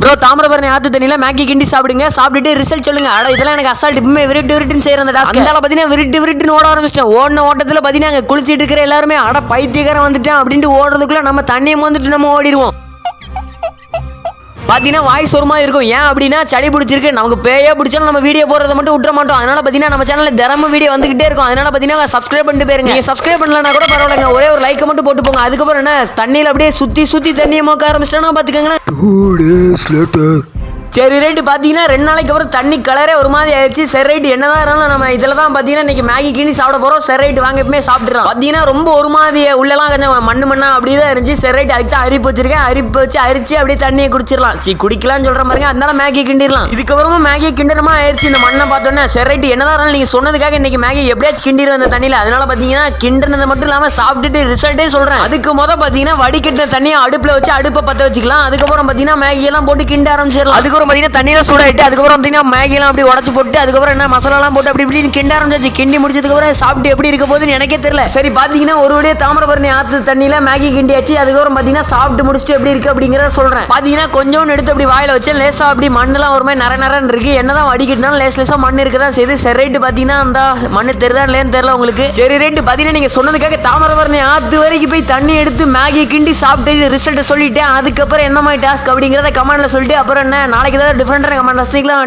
Bro Thamirabarani ஆத்து தண்ணியில் Maggi கிண்டி சாப்பிடுங்க. சாப்பிட்டுட்டு ரிசல்ட் சொல்லுங்க. அட இதெல்லாம் எனக்கு அசால்ட் இப்பவுமே விருட்டு விருட்டுன்னு செய்யற அந்த டாஸ்க் அதனால பார்த்தீங்கன்னா விருட்டு விருட்டுன்னு ஓட ஆரம்பிச்சிட்டேன். ஓடின ஓட்டத்தில் பார்த்தீங்கன்னா அங்க குளிச்சிட்டு இருக்கிற எல்லாருமே அட பைத்தியக்காரன் வந்துட்டேன் அப்படின்ட்டு ஓடுறதுக்குள்ள நம்ம தண்ணியை வந்துட்டு நம்ம ஓடிடுவோம். பார்த்தீங்கன்னா வாய்ஸ் ஒரு மாதிரி இருக்கும். ஏன் அப்படின்னா சளி பிடிச்சிருக்கு. நமக்கு பேயே பிடிச்சாலும் நம்ம வீடியோ போடுறத மட்டும் விட்டுற மாட்டோம். அதனால பார்த்தீங்கன்னா நம்ம சேனலில் தினமும் வீடியோ வந்துகிட்டே இருக்கும். அதனால பார்த்தீங்கன்னா சப்ஸ்கிரைப் பண்ணிட்டு போயிருங்க. நீங்கள் சப்ஸ்கிரைப் பண்ணலனா கூட பரவாயில்லைங்க. ஒரே ஒரு லைக்கை மட்டும் போட்டு போங்க. அதுக்கப்புறம் என்ன? தண்ணியில் அப்படியே சுற்றி சுற்றி தண்ணியை மோக்க ஆரம்பிச்சிட்டோன்னா பார்த்துக்கோங்களேன் டூ டேஸ் லேட்டர் சரி ரைட்டு பார்த்தீங்கன்னா ரெண்டு நாளைக்கு அப்புறம் தண்ணி கலரே ஒரு மாதிரி ஆயிடுச்சு. சரி ரைட்டு என்னதான் இருந்தாலும் நம்ம இதில் தான் பார்த்தீங்கன்னா இன்னைக்கு மேகி கிண்டி சாப்பிட போகிறோம் சரி ரைட்டு வாங்க எப்பவுமே சாப்பிட்றோம் பார்த்தீங்கன்னா ரொம்ப ஒரு மாதிரி உள்ளலாம் கொஞ்சம் மண்ணு மண்ணா அப்படி தான் இருந்துச்சு. சரி ரைட்டு அதுக்கு தான் அரிப்பு வச்சிருக்கேன். அரிப்பு வச்சு அரிச்சு அப்படியே தண்ணியை குடிச்சிடலாம். சி குடிக்கலாம்னு சொல்கிற மாதிரிங்க அதனால மேகி கிண்டிடலாம். இதுக்கப்புறமா மேகி கிண்டனமா ஆயிடுச்சு. இந்த மண்ணை பார்த்தோன்னே சரி ரைட்டு என்னதான் இருந்தாலும் நீங்கள் சொன்னதுக்காக இன்னைக்கு மேகி எப்படியாச்சும் கிண்டிடுவோம் அந்த தண்ணியில். அதனால பார்த்தீங்கன்னா கிண்டினது மட்டும் இல்லாமல் சாப்பிட்டுட்டு ரிசல்ட்டே சொல்கிறேன் அதுக்கு மொதல் பார்த்தீங்கன்னா வடிகட்டின தண்ணியை அடுப்பில் வச்சு அடுப்பை பற்ற வச்சுக்கலாம். அதுக்கப்புறம் பார்த்தீங்கன்னா மேகியெல்லாம் போட்டு கிண்ட ஆரம்பிச்சிடலாம். அதுக்கப்புறம் பார்த்தீங்கன்னா தண்ணியில சூடாயிட்டு அதுக்கப்புறம் பார்த்தீங்கன்னா மேகிலாம் அப்படி உடச்சு போட்டு அதுக்கப்புறம் என்ன மசாலாலாம் போட்டு அப்படி இப்படின்னு கிண்ட ஆரம்பிச்சாச்சு கிண்டி முடிச்சதுக்கப்புறம் சாப்பிட்டு எப்படி இருக்க போகுதுன்னு எனக்கே தெரியல. சரி பார்த்தீங்கன்னா ஒரு வழியா தாமிரபரணி ஆற்று தண்ணியில் மேகி கிண்டியாச்சு அதுக்கப்புறம் பார்த்தீங்கன்னா சாப்பிட்டு முடிச்சுட்டு எப்படி இருக்கு அப்படிங்கிறத சொல்கிறேன் பார்த்தீங்கன்னா கொஞ்சோண்டு எடுத்து அப்படி வாயில் வச்சு லேசாக அப்படி மண்ணெல்லாம் ஒரு மாதிரி நர நரன்னு இருக்கு. என்னதான் வடிக்கிட்டாலும் லேஸ் லேசாக மண் இருக்குதான் செய்து சரி ரைட்டு பார்த்தீங்கன்னா அந்த மண்ணு தெரியுதா இல்லையான்னு தெரியல உங்களுக்கு. சரி ரைட்டு பார்த்தீங்கன்னா நீங்கள் சொன்னதுக்காக தாமிரபரணி ஆற்று வரைக்கும் போய் தண்ணி எடுத்து மேகி கிண்டி சாப்பிட்டு ரிசல்ட் சொல்லிட்டேன். அதுக்கப்புறம் என்ன மாதிரி டாஸ்க் அப்படிங்கிறத கமெண்ட்ல சொல்லிட்டு அப்புறம் என்ன நாளைக்கு நாளைக்கு ஏதாவது டிஃப்ரெண்டான கமெண்ட் வசதிக்கலாம்